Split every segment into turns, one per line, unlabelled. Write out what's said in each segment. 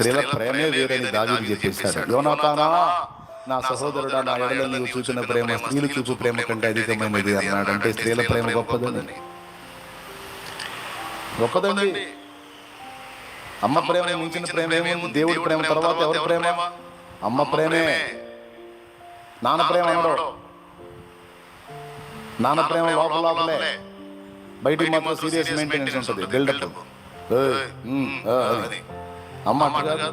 స్త్రీల ప్రేమే వేరని దావీదు చెప్పేశాడు. యోనాతానా నా సహోదరుడా నా ఎడల నీవు చూసిన ప్రేమ స్త్రీలు చూపు ప్రేమ కంటే అధికమైనది అన్నాడు అంటే స్త్రీల ప్రేమ గొప్పదని. గొప్పదండి. అమ్మ ప్రేమ మించిన ప్రేమ ఏముంది దేవుడి ప్రేమ తర్వాత ఎవరి ప్రేమ? అమ్మ ప్రేమే. నాన్న ప్రేమ అనడు నాన్న ప్రేమ లోపల లోపలే. బయటికి మాత్రం సీరియస్ మెయింటెనెన్స్ ఉంటుంది. బిల్డప్. అమ్మ కాదు.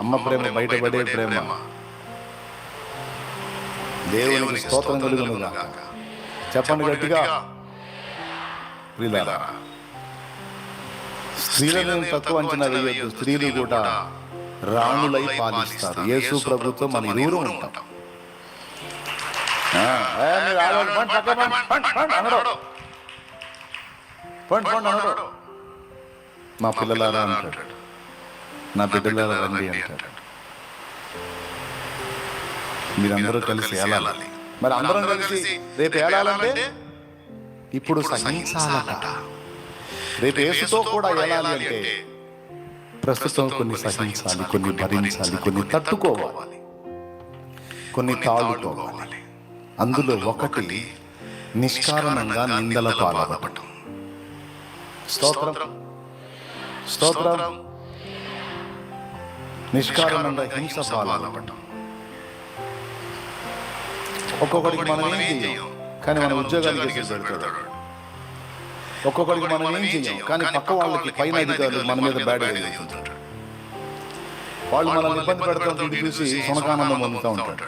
అమ్మ ప్రేమ బయటపడే ప్రేమ. దేవునికి స్తోత్రం కలుగును చెప్పండి గట్టిగా. ప్రియులారా స్త్రీలను తక్కువ అంచనా వేయద్దు. స్త్రీలు కూడా రాణులై పాలిస్తారు. యేసు ప్రభుత్వం మన ఇరువురు ఉంటాం. మా పిల్లలారా అంటాడు. నా బిడ్డలారా రండి అంటాడు. మీరందరూ కలిసి ఏలాలి. మరి అందరం కలిసి రేపు ఏలాలంటే? ఇప్పుడు సహించాలట. రేపు యేసుతో కూడా ఏలాలి అంటే ప్రస్తుతం కొన్ని సహించాలి కొన్ని భరించాలి కొన్ని తట్టుకోవాలి కొన్ని తాళుకోవాలి అందులో ఒకటి నిష్కారణంగా నిందల పాలవటం స్తోత్రం. స్తోత్రం. నిష్కారణంగా హింస పాలవటం ఒక్కొక్కడికి మనం ఏం చేయం? కానీ మన ఉద్యోగాలు చేసి పెడతాడు. ఒక్కొక్కడికి మనం ఏం చేయం? కానీ పక్క వాళ్ళకి పైన అధికారులు మన మీద బ్యాడ్ వాళ్ళు మనల్ని ఇబ్బంది పెడతాం చూసి సునకానందం పొందుతూ ఉంటాడు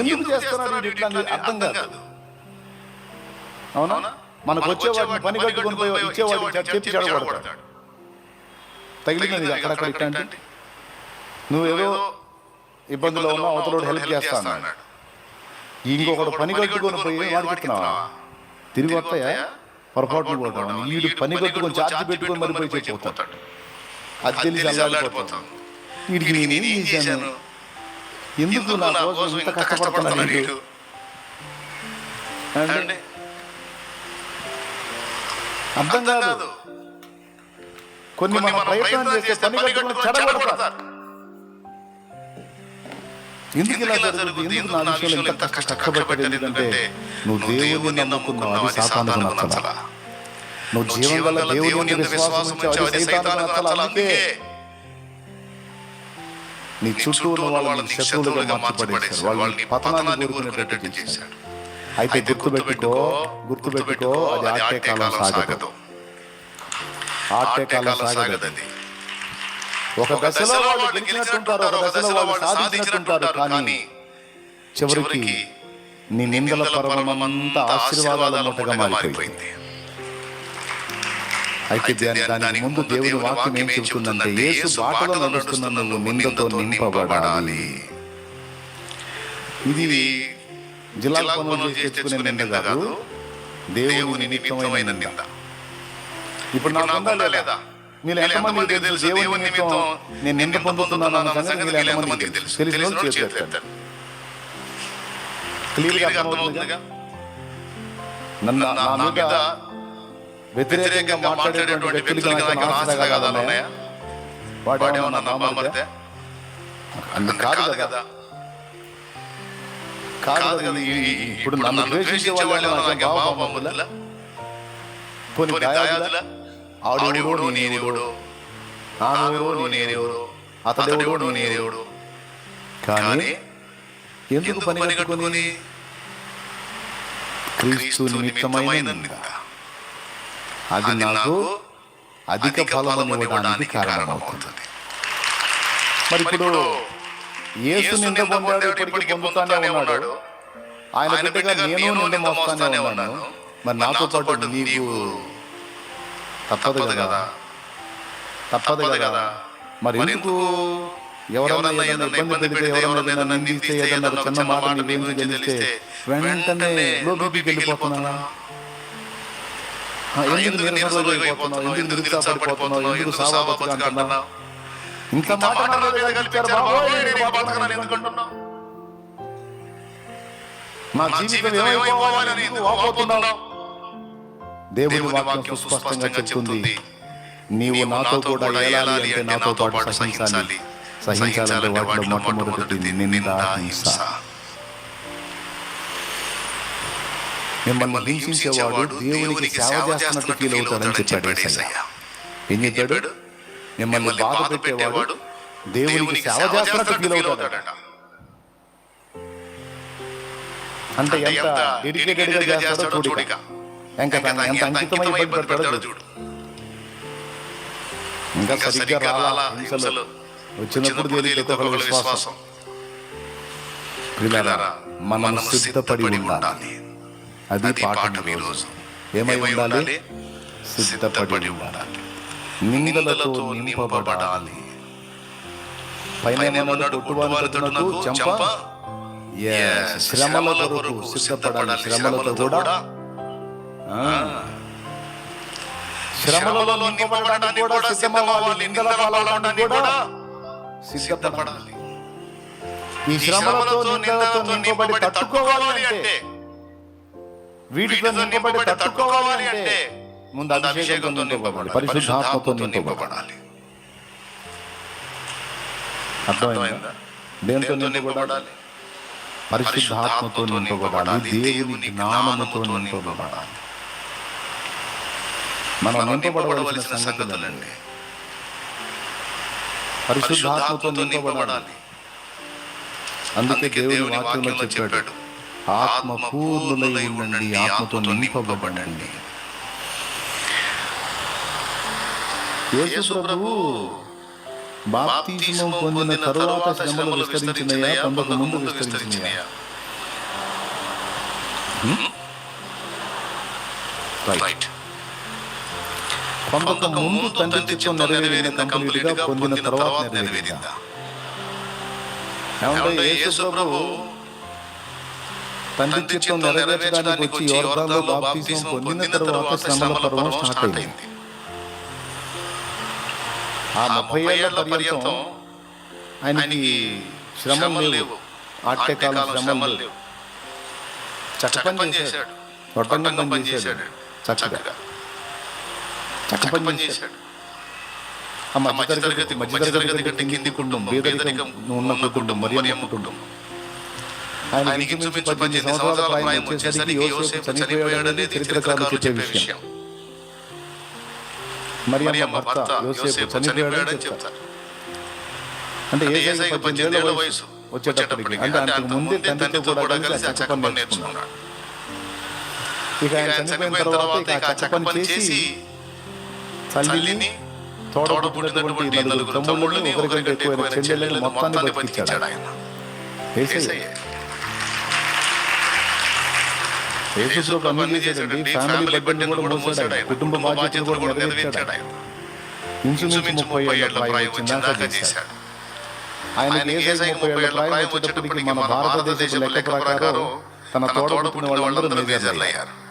ఎందుకు ఇట్లా అని అర్థం కాదు. అవునా? మనకు వచ్చేవాడిని పని కట్టుకొని పోయి ఇచ్చేవాడిని చెప్పి చెడగొడతాడు తగిలినది అక్కడక్కడ ఇట్లా అంటే నువ్వేదో ఇబ్బందులో ఉన్నావు అవతలోడు హెల్ప్ చేస్తా అన్నాడు. ఇంకొకడు పని కట్టుకొని పోయి వాడికి ఇస్తున్నావా తిరిగి వస్తాయా? పొరపాటును పోతాం వీడు పని కట్టుకొని ఛార్జ్ పెట్టుకొని మరి పోయి చెప్పిపోతాడు అది తెలిసి అల్లాడిపోతాం వీడికి నేనేం చేశాను? ఎందుకు నా కోసం ఇంత కష్టపడుతున్నాడు వీడు? అంటే అర్థం కాదు. కొన్ని మన ప్రయత్నం చేస్తే పని కట్టుకొని చెడగొడతారు ఎందుకు ఇలా జరుగుతుంది? ఎందుకు నా విషయంలో ఇంత కష్ట కష్టపడ్డది? ఎందుకంటే నువ్వు దేవుని నమ్ముకున్నావు అది సాతానుకు నచ్చలా నువ్వు జీవం వల్ల దేవుని యందు విశ్వాసం ఉంచావు అది సైతానుకు నచ్చలా అందుకే నీ చుట్టూ ఉన్న వాళ్ళని శత్రువులుగా మార్చిపడేశారు వాళ్ళని పతనాన్ని కోరుకునేటట్టు చేశాడు అయితే గుర్తుపెట్టుకో గుర్తుపెట్టుకో అది ఆటే కాలం సాగదు. ఆటే కాలం సాగదు ఒక దశలో వాళ్ళు గెలిచినట్టుంటారు ఒక దశలో వాళ్ళు సాధించినట్టుంటారు కానీ చివరికి నీ నిందల పర్వమంతా ఆశీర్వాదాల మూటగా మారిపోయింది. అయితే దాని ముందు దేవుని వాక్యం ఏం చెబుతుందంటే యేసు బాటలో నడుస్తున్న నువ్వు నిందతో నింపబడాలి. ఇది జిల్లా పనులు చేసి తెచ్చుకునే నింద కాదు. దేవుని నిమిత్తమైన నింద. ఇప్పుడు నాకు లేదా? మీరు ఎంతమంది తెలుసు? దేవుని నిమిత్తం నేను నింద పొందుతున్నాను అన్న సంగతి మీరు ఎంతమందికి తెలుసు? తెలిసిన చేస్తారు క్లియర్గా అర్థమవుతుందిగా? నన్ను నా మీద వ్యతిరేకంగా మాట్లాడేటువంటి వ్యక్తులకి నాకు ఆశీర్వాదాలు ఉన్నాయా వాడు ఏమన్నా నా మామడితే అందుకు కాదు కదా. కాదు ఇప్పుడు నన్ను ద్వేషించే వాళ్ళు నాకేం బావబామములా పోనీ దాయాదులా? ఆడెవడో నేనెవడో ఆమెవరో నేనెవరో అతడెవడో నేనెవడో కానీ ఎందుకు పని కట్టుకొని? క్రీస్తు నిమిత్తమైన అది నాకు అధిక ఫలము ఇవ్వడానికి కారణమవుతుంది. మరి ఇప్పుడు యేసు నింద పొందాడు ఇప్పటికీ పొందుతానే ఉన్నాడు. ఆయన బిడ్డగా నేను నింద మోస్తానే ఉన్నాను. మరి నాతో పాటు నీకు తప్పదు కదా. తప్పదు కదా. మరి ఎందుకు ఎవరన్నా ఏదైనా ఇబ్బంది పెడితే ఎవరన్నా ఏదైనా నిందిస్తే ఏదైనా చిన్న మాట నీవేమి తెలిస్తే వెంటనే లో బీపీకి వెళ్ళిపోతున్నా. ఎందుకు నిరసన అయిపోతున్నావు ఎందుకు నిరుత్సాహపడిపోతున్నావు? ఎందుకు సావా బతుకు అంటున్నావు ఇంత మాట నా మీద కల్పించారు బాబోయ్, నేను బతకనని ఎందుకంటున్నావు? నా జీవితం ఏమైపోవాలని ఎందుకు వాపోతున్నావు. దేవుని వాక్యం సుస్పష్టంగా చెప్తుంది. నీవు నాతో కూడా ఏలాలి అంటే నాతో పాటు సహించాలి. సహించాలంటే వాటిలో మొట్టమొదటిది నింద హింస. మిమ్మల్ని హింసించేవాడు దేవునికి సేవ చేస్తున్నట్టు ఫీల్ అవుతాడని చెప్పాడు. ఏం చెప్పాడు? మిమ్మల్ని బాధ పెట్టేవాడు దేవునికి సేవ చేస్తున్నట్టు ఫీల్ అవుతాడు అంటే ఎంత డెడికేటెడ్గా చేస్తాడో చూడిక ఇంకా. తన ఎంత అంకితమై పెడతాడో చూడు. ఇంకా సరిగ్గా రాలా హింసలు. వచ్చినప్పుడు ఒక విశ్వాసం? ప్రియులారా, మనం సిద్ధపడి ఉండాలి. అది పాఠం ఈరోజు. ఏమై ఉండాలి? సిద్ధపడి ఉండాలి. నిందలతో నింపబడాలి. పైన చంప. శ్రమల కొరకు సిద్ధపడాలి. శ్రమలతో కూడా. ఆ. శ్రమలలో నింపబడడానికి కూడా సిద్ధమవ్వాలి నిందల పాలవడానికి కూడా సిద్ధపడాలి. ఈ శ్రమలతో నిందలతో నింపబడి తట్టుకోవాలి అంటే వీటితో నింపబడి తట్టుకోవాలి అంటే ముందు అభిషేకంతో నింపబడాలి. పరిశుద్ధాత్మతో నింపబడాలి. అర్థమైందా? దేంతో నింపబడాలి? పరిశుద్ధాత్మతో నింపబడాలి. దేవుని జ్ఞానముతో నింపబడాలి. మనం నింపబడవలసిన సంగతులండి పరిశుద్ధాత్మతో నింపబడాలి. అందుకే దేవుని వాక్యంలో చెప్పాడు. ఆత్మ పూర్ణులై ఉండండి. ఆత్మతో నింపబడండి. యేసు ప్రభు బాప్తిస్మం పొందిన తరువాత శ్రమలు విస్తరించినయా? పొందక ముందు విస్తరించినయా? రైట్. పొందక ముందు తండ్రి చిత్తం నెరవేరిన కంప్లీట్గా పొందిన తర్వాత నెరవేరిందా? ఏమంటే యేసు ప్రభు తండ్రి చిత్తం నెరవేర్చడానికి వచ్చి యోర్దాలో బాప్తిజం పొందిన తర్వాత శ్రమల పర్వం స్టార్ట్ అయింది. ఆ ముప్పై ఏళ్ళ పర్యంతం ఆయనకి శ్రమలు లేవు. ఆట్యకాలం శ్రమలు లేవు. చక్క పని చేశాడు. రొట్టంగం పని చేశాడు. చక్కగా. చక్క పని చేశాడు. ఆ మధ్య తరగతి మధ్య తరగతి కంటే కింది కుటుంబం పేదరికం ఉన్న కుటుంబం మరి కుటుంబం. ఆయనకి ఇంచుమించు పద్దెనిమిది సంవత్సరాల ప్రాయం వచ్చేసరికి యోసేపు చనిపోయాడని చరిత్రకారులు చెప్పే విషయం. మరి అమ్మ భర్త యోసేపు చనిపోయాడని చెప్తారు. అంటే ఏసైకి పద్దెనిమిది ఏళ్ళ వయసు వచ్చేటప్పటికి. అంటే అంతకు ముందే తండ్రితో కూడా కలిసి ఆ చక్క పని నేర్చుకున్నాడు. ఇక ఆయన చనిపోయిన తర్వాత ఇక ఆ చక్క పని చేసి తల్లిని తోడబుట్టినటువంటి నలుగురు తమ్ముళ్ళని ఒకరికంటే ఎక్కువైన చెల్లెళ్ళని మొత్తాన్ని బతికించాడు ఆయన. ఏసయ్య. యేసు ప్రభు అన్ని చేశాడండి. ఫ్యామిలీ బడ్జెట్ కూడా మోసాడు ఆయన. కుటుంబ బాధ్యతలు కూడా నెరవేర్చాడు ఆయన. ఇంచుమించు ముప్పై ఏళ్ళ ప్రాయం వచ్చిందాక చేశాడు. ఆయనకి ఏసై ముప్పై ఏళ్ళ ప్రాయం వచ్చేటప్పటికి మన భారతదేశపు లెక్క ప్రకారం తన తోడ పుట్టిన వాళ్ళందరూ మేజర్లు అయ్యారు.